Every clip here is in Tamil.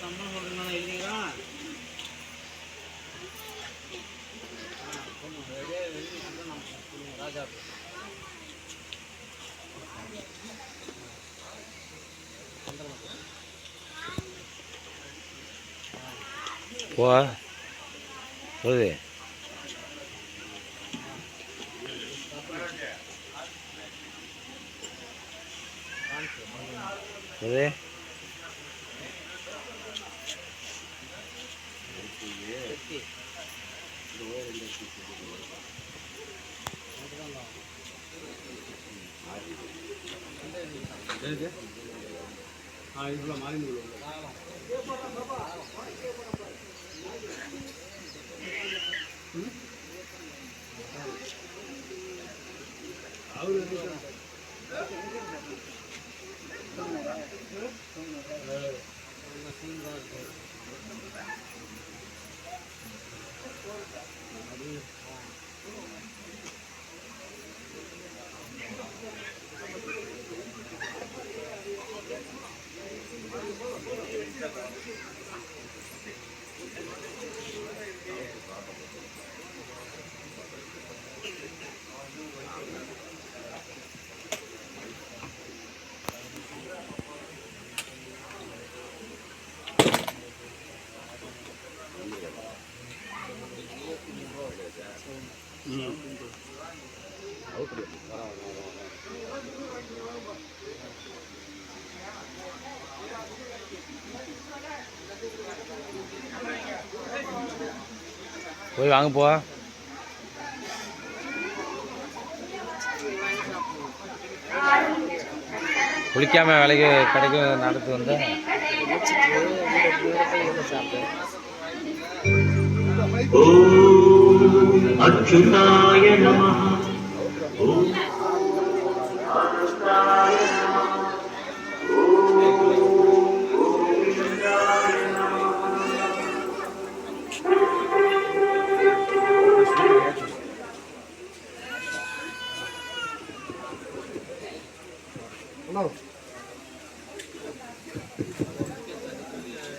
சம்பளம் சொல்றீங்களா இல்லைங்களா ராஜா வருது. வருது ஆ இதுல மாறி போய் வாங்க போ. குளிக்காம வேலைக்கு கடைக்கு நடத்து வந்த. अच्युताय नमः Hello.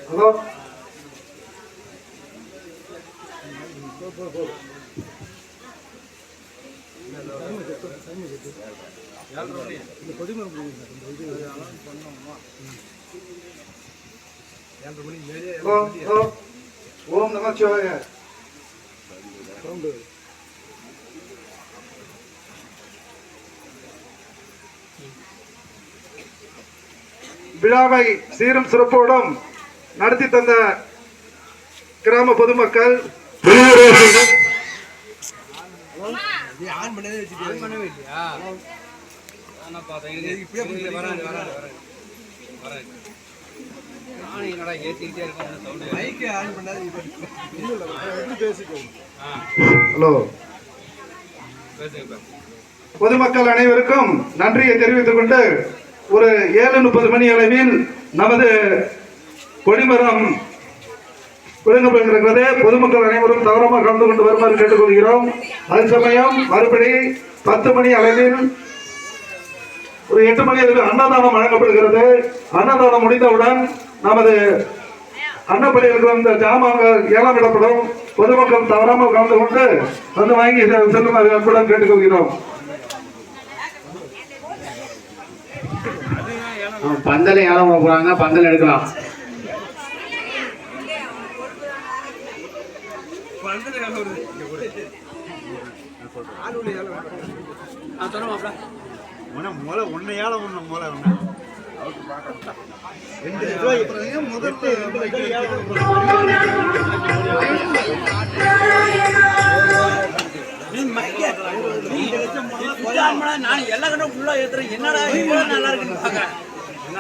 Hello. ஓம் நமச்சிவாய விழாவை சீரும் சிறப்போடும் நடத்தி தந்த கிராம பொதுமக்கள். வெளியூர்வாசிகள், ஆன் பண்ணவே இல்லையா? நான் பார்த்தேன். இப்படியே வராது வராது வராது வராது நானும் என்னடா ஏற்றிக்கிட்டே இருக்கேன் சவுண்டு மைக்கு ஆன் பண்ணாது ஆ. ஹலோ. பேசுங்க. பொதுமக்கள் அனைவருக்கும் நன்றியை தெரிவித்துக் கொண்டு ஒரு ஏழு முப்பது மணி அளவில் நமது கொடிமரம் விழுங்கப்படுகிறது பொதுமக்கள் அனைவரும் தவறமாக கலந்து கொண்டு வருமாறு கேட்டுக்கொள்கிறோம். அதேசமயம் மறுபடி பத்து மணி அளவில் ஒரு எட்டு மணி அளவில் அன்னதானம் வழங்கப்படுகிறது. அன்னதானம் முடிந்தவுடன் நமது அன்னப்படிகளுக்கு இந்த ஜாமான்கள் ஏலம் விடப்படும் பொதுமக்கள் தவறாமல் கலந்து கொண்டு வந்து வாங்கி செ- செல்லுமாறு அன்புடன் கேட்டுக்கொள்கிறோம். பந்தலை ஏலம் போறாங்க பந்தல் எடுக்கலாம். ஆ உன முளை உன்னையால உன்னை முளை உன்னை ரெண்டு முதல்ல நான் எல்லா கண்ணும் ஃபுல்லா ஏத்துறேன் என்னடா இவ்வளவு நல்லா இருக்குன்னு பாக்க என்ன